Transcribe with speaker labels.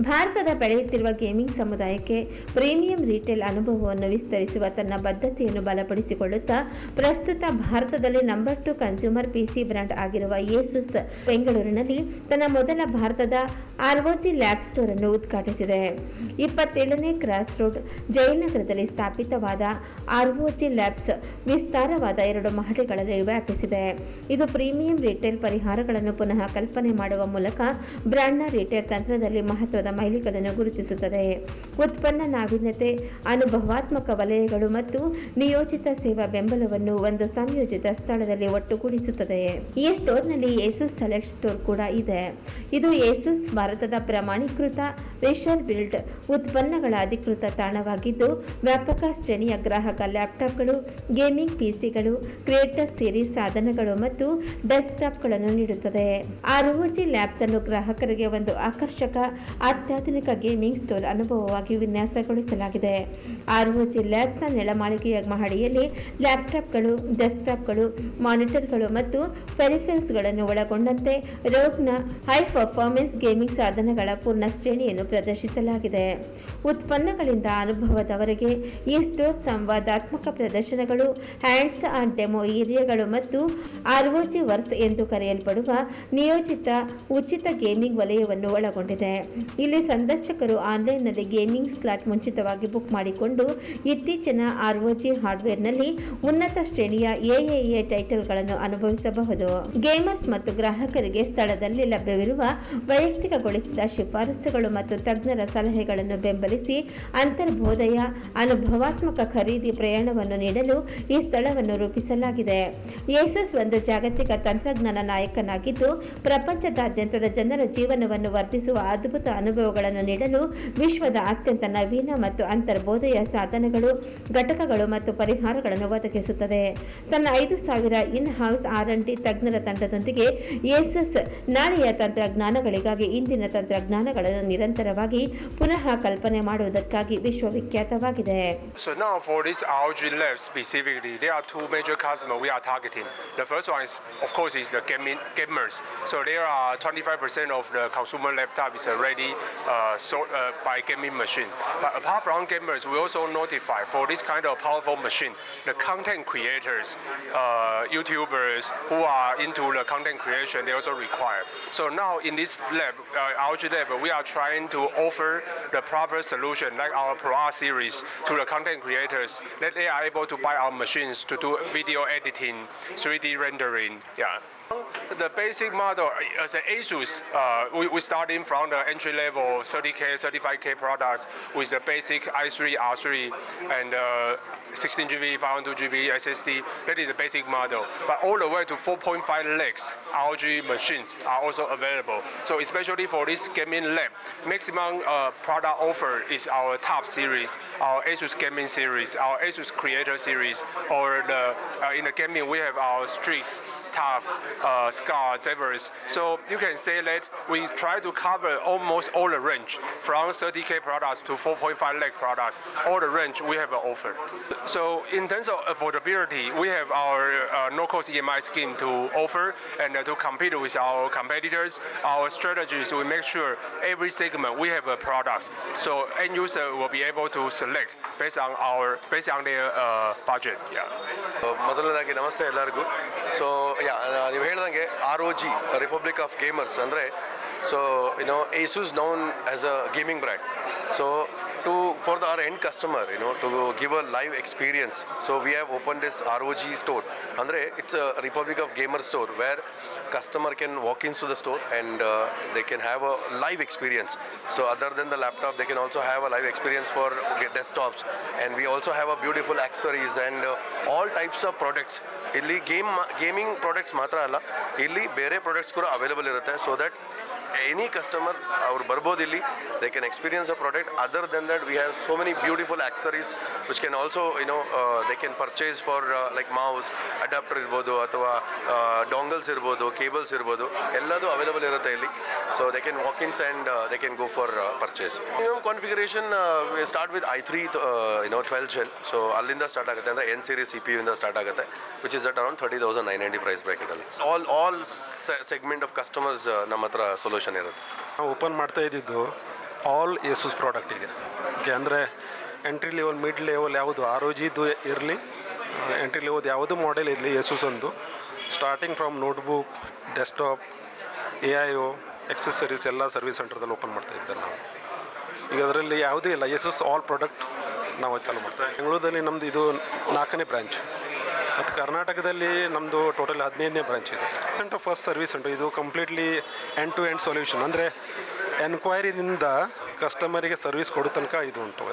Speaker 1: ಭಾರತದ ಬೆಳೆಯುತ್ತಿರುವ ಗೇಮಿಂಗ್ ಸಮುದಾಯಕ್ಕೆ ಪ್ರೀಮಿಯಂ ರಿಟೇಲ್ ಅನುಭವವನ್ನು ವಿಸ್ತರಿಸುವ ತನ್ನ ಬದ್ಧತೆಯನ್ನು ಬಲಪಡಿಸಿಕೊಳ್ಳುತ್ತಾ, ಪ್ರಸ್ತುತ ಭಾರತದಲ್ಲಿ number two consumer PC brand ಆಗಿರುವ ಯೇಸುಸ್ ಬೆಂಗಳೂರಿನಲ್ಲಿ ತನ್ನ ಮೊದಲ ಭಾರತದ ಆರ್ಒಜಿ ಲ್ಯಾಬ್ ಸ್ಟೋರ್ ಅನ್ನು ಉದ್ಘಾಟಿಸಿದೆ. ಇಪ್ಪತ್ತೇಳನೇ ಕ್ರಾಸ್ ರೋಡ್ ಜಯನಗರದಲ್ಲಿ ಸ್ಥಾಪಿತವಾದ ಆರ್ಒಜಿ ಲ್ಯಾಬ್ಸ್ ವಿಸ್ತಾರವಾದ ಎರಡು ಮಹಡಿಗಳಲ್ಲಿ ವ್ಯಾಪಿಸಿದೆ. ಇದು ಪ್ರೀಮಿಯಂ ರಿಟೇಲ್ ಪರಿಹಾರಗಳನ್ನು ಪುನಃ ಕಲ್ಪನೆ ಮಾಡುವ ಮೂಲಕ ಬ್ರ್ಯಾಂಡ್ನ ರಿಟೇಲ್ ತಂತ್ರದಲ್ಲಿ ಮಹತ್ವದ ಮೈಲಿಗಲ್ಲನ್ನು ಗುರುತಿಸುತ್ತದೆ. ಉತ್ಪನ್ನ ನಾವೀನ್ಯತೆ, ಅನುಭವಾತ್ಮಕ ವಲಯಗಳು ಮತ್ತು ನಿಯೋಜಿತ ಸೇವಾ ಬೆಂಬಲವನ್ನು ಒಂದು ಸಂಯೋಜಿತ ಸ್ಥಳದಲ್ಲಿ ಒಟ್ಟುಗೂಡಿಸುತ್ತದೆ. ಈ ಸ್ಟೋರ್ನಲ್ಲಿ ಏಸುಸ್ ಸೆಲೆಕ್ಟ್ ಸ್ಟೋರ್ ಕೂಡ ಇದೆ. ಇದು ಏಸುಸ್ ಭಾರತದ ಪ್ರಮಾಣೀಕೃತ ರೇಷಲ್ ಬಿಲ್ಡ್ ಉತ್ಪನ್ನಗಳ ಅಧಿಕೃತ ತಾಣವಾಗಿದ್ದು, ವ್ಯಾಪಕ ಶ್ರೇಣಿಯ ಗ್ರಾಹಕ ಲ್ಯಾಪ್ಟಾಪ್ಗಳು, ಗೇಮಿಂಗ್ ಪಿಸಿಗಳು, ಕ್ರಿಯೇಟರ್ ಸೀರೀಸ್ ಸಾಧನಗಳು ಮತ್ತು ಡೆಸ್ಕ್ಟಾಪ್ಗಳನ್ನು ನೀಡುತ್ತದೆ. ಆರ್ಒಜಿ ಲ್ಯಾಬ್ಸ್ ಅನ್ನು ಗ್ರಾಹಕರಿಗೆ ಒಂದು ಆಕರ್ಷಕ ಅತ್ಯಾಧುನಿಕ ಗೇಮಿಂಗ್ ಸ್ಟೋರ್ ಅನುಭವವಾಗಿ ವಿನ್ಯಾಸಗೊಳಿಸಲಾಗಿದೆ. ಆರ್ಒಜಿ ಲ್ಯಾಬ್ಸ್ನ ನೆಲಮಾಳಿಗೆಯ ಮಹಡಿಯಲ್ಲಿ ಲ್ಯಾಪ್ಟಾಪ್ಗಳು, ಡೆಸ್ಕ್ಟಾಪ್ಗಳು, ಮಾನಿಟರ್ಗಳು ಮತ್ತು ಪೆರಿಫೆಲ್ಸ್ಗಳನ್ನು ಒಳಗೊಂಡಂತೆ ರೋಗ್ನ ಹೈ ಪರ್ಫಾರ್ಮೆನ್ಸ್ ಗೇಮಿಂಗ್ ಸಾಧನಗಳ ಪೂರ್ಣ ಶ್ರೇಣಿಯನ್ನು ಪ್ರದರ್ಶಿಸಲಾಗಿದೆ. ಉತ್ಪನ್ನಗಳಿಂದ ಅನುಭವದವರೆಗೆ ಈ ಸ್ಟೋರ್ ಸಂವಾದಾತ್ಮಕ ಪ್ರದರ್ಶನಗಳು, ಹ್ಯಾಂಡ್ಸ್ ಆನ್ ಡೆಮೋ ಏರಿಯಾಗಳು ಮತ್ತು ಆರ್ಒಜಿ ವರ್ಕ್ಸ್ ಎಂದು ಕರೆಯಲ್ಪಡುವ ನಿಯೋಜಿತ ಉಚಿತ ಗೇಮಿಂಗ್ ವಲಯವನ್ನು ಒಳಗೊಂಡಿದೆ. ಇಲ್ಲಿ ಸಂದರ್ಶಕರು ಆನ್ಲೈನ್ನಲ್ಲಿ ಗೇಮಿಂಗ್ ಸ್ಲಾಟ್ ಮುಂಚಿತವಾಗಿ ಬುಕ್ ಮಾಡಿಕೊಂಡು ಇತ್ತೀಚಿನ ಆರ್ಒಜಿ ಹಾರ್ಡ್ವೇರ್ನಲ್ಲಿ ಉನ್ನತ ಶ್ರೇಣಿಯ ಎಎಎ ಟೈಟಲ್ಗಳನ್ನು ಅನುಭವಿಸಬಹುದು. ಗೇಮರ್ಸ್ ಮತ್ತು ಗ್ರಾಹಕರಿಗೆ ಸ್ಥಳದಲ್ಲಿ ಲಭ್ಯವಿರುವ ವೈಯಕ್ತಿಕಗೊಳಿಸಿದ ಶಿಫಾರಸುಗಳು ಮತ್ತು ತಜ್ಞರ ಸಲಹೆಗಳನ್ನು ಬೆಂಬಲಿಸಿ ಅಂತರ್ಬೋಧೆಯ ಅನುಭವಾತ್ಮಕ ಖರೀದಿ ಪ್ರಯಾಣವನ್ನು ನೀಡಲು ಈ ಸ್ಥಳವನ್ನು ರೂಪಿಸಲಾಗಿದೆ. ಏಸಸ್ ಒಂದು ಜಾಗತಿಕ ತಂತ್ರಜ್ಞಾನ ನಾಯಕನಾಗಿದ್ದು, ಪ್ರಪಂಚದಾದ್ಯಂತದ ಜನರ ಜೀವನವನ್ನು ವರ್ಧಿಸುವ ಅದ್ಭುತ ಅನುಭವಗಳನ್ನು ನೀಡಲು ವಿಶ್ವದ ಅತ್ಯಂತ ನವೀನ ಮತ್ತು ಅಂತರ್ಬೋಧೆಯ ಸಾಧನಗಳು ಘಟಕಗಳು ಮತ್ತು ಪರಿಹಾರಗಳನ್ನು ಒದಗಿಸುತ್ತದೆ. ತನ್ನ ಐದು ಸಾವಿರ ಇನ್ ಹೌಸ್ ಆರ್ ತಜ್ಞರ ತಂಡದೊಂದಿಗೆ ಎಸ್ಎಸ್ ನಾಳೆಯ ತಂತ್ರಜ್ಞಾನಗಳಿಗಾಗಿ ಇಂದಿನ ತಂತ್ರಜ್ಞಾನಗಳನ್ನು ನಿರಂತರವಾಗಿ ಪುನಃ ಕಲ್ಪನೆ ಮಾಡುವುದಕ್ಕಾಗಿ ವಿಶ್ವವಿಖ್ಯಾತವಾಗಿದೆ.
Speaker 2: Of course, it's the gaming, gamers. So, there are 25% of the consumer laptop is already uh, sold uh, by gaming machine. But apart from gamers, we also notify for this kind of powerful machine, the content creators, uh, YouTubers who are into the content creation, they also require. So now in this lab, uh, ROG Lab, we are trying to offer the proper solution like our Pro R series to the content creators that they are able to buy our machines to do video editing, 3D rendering. Yeah. The basic model uh, as an Asus, uh, we, we starting from the entry level 30k, 35k products with the basic i3, R3, and uh, 16 GB, 512 GB SSD. That is the basic model. But all the way to 4.5 legs ROG machines are also available. So especially for this gaming lab, maximum uh, product offer is our top series, our Asus gaming series, our Asus creator series, or the uh, in the gaming we have our Strix, Tough, uh, Scar, Zevers. So you can say that we try to cover almost all the range from 30k products to 4.5 lakh products. All the range we have an offer. So in terms of affordability, we have our uh, no-cost EMI scheme to offer and uh, to compete with our competitors. Our strategy is we make sure every segment we have a product, so end user will be able to select based on our based on their uh, budget. Yeah.
Speaker 3: ಮೊದಲನೇದಾಗಿ ನಮಸ್ತೆ ಎಲ್ಲರಿಗೂ so yeah ನೀವು ಹೇಳ್ದಂಗೆ R O G republic of gamers ಅಂದರೆ so you know Asus known as a gaming brand so to for the, our end customer, you know, to give a live experience. So we have opened this ROG store. Andre, it's a Republic of Gamer store where customer can walk into the store and uh, they can have a live experience. So other than the laptop, they can also have a live experience for desktops. And we also have a beautiful accessories and uh, all types of products. ಇಲ್ಲಿ game gaming products ಮಾತ್ರ ಅಲ್ಲ ಇಲ್ಲಿ ಬೇರೆ products ಕೂಡ available ಇರುತ್ತೆ so that any customer ಅವ್ರು ಬರ್ಬೋದು ಇಲ್ಲಿ. They can experience a product other then that we have so many beautiful accessories which can also you know they can purchase for like mouse adapter ಇರ್ಬೋದು ಅಥವಾ ಡಾಂಗಲ್ಸ್ ಇರ್ಬೋದು cables ಇರ್ಬೋದು, ಎಲ್ಲದೂ available ಇರುತ್ತೆ ಇಲ್ಲಿ. So they can walk ins and they can go for purchase minimum configuration start with I three you know twelve gen so ಅಲ್ಲಿಂದ start ಆಗುತ್ತೆ ಅಂದರೆ N series C P U ಇಂದ ಸ್ಟಾರ್ಟ್ ಆಗುತ್ತೆ which is at around thirty thousand nine ninety price ಬ್ರ್ಯಾಕೆಟಲ್ಲಿ all all segment of customers ನಮ್ಮ ಹತ್ರ solution ಇರುತ್ತೆ
Speaker 4: ನಾವು open ಮಾಡ್ತಾ ಇದ್ದಿದ್ದು ಆಲ್ ಯೇಸುಸ್ ಪ್ರಾಡಕ್ಟ್ ಇದೆ ಓಕೆ, ಅಂದರೆ ಎಂಟ್ರಿ ಲೆವೆಲ್ ಮಿಡ್ ಲೆವೆಲ್ ಯಾವುದು ಆರ್ ಒ ಜಿದು ಇರಲಿ ಎಂಟ್ರಿ ಲೆವೆಲ್ ಯಾವುದು ಮಾಡೆಲ್ ಇರಲಿ ಯೇಸುಸಂದು ಒಂದು starting from notebook desktop A I O accessories ಎಲ್ಲ ಸರ್ವಿಸ್ ಸೆಂಟರ್ದಲ್ಲಿ ಓಪನ್ ಮಾಡ್ತಾ ಇದ್ದಾರೆ ನಾವು. ಈಗ ಅದರಲ್ಲಿ ಯಾವುದೂ ಇಲ್ಲ ಯೇಸುಸ್ ಆಲ್ ಪ್ರಾಡಕ್ಟ್ ನಾವು ಚಾಲೂ ಮಾಡ್ತೀವಿ ಬೆಂಗಳೂರಲ್ಲಿ ನಮ್ಮದು ಇದು ನಾಲ್ಕನೇ ಬ್ರ್ಯಾಂಚ್ ಮತ್ತು ಕರ್ನಾಟಕದಲ್ಲಿ ನಮ್ಮದು ಟೋಟಲ್ ಹದಿನೈದನೇ ಬ್ರಾಂಚ್ ಇದೆ. ಆಫ್ ಫಸ್ಟ್ ಸರ್ವಿಸ್ ಉಂಟು. ಇದು completely end to end solution ಅಂದರೆ ಎನ್ಕ್ವೈರಿನಿಂದ ಕಸ್ಟಮರಿಗೆ ಸರ್ವಿಸ್ ಕೊಡೋ ತನಕ ಇದು ಉಂಟು.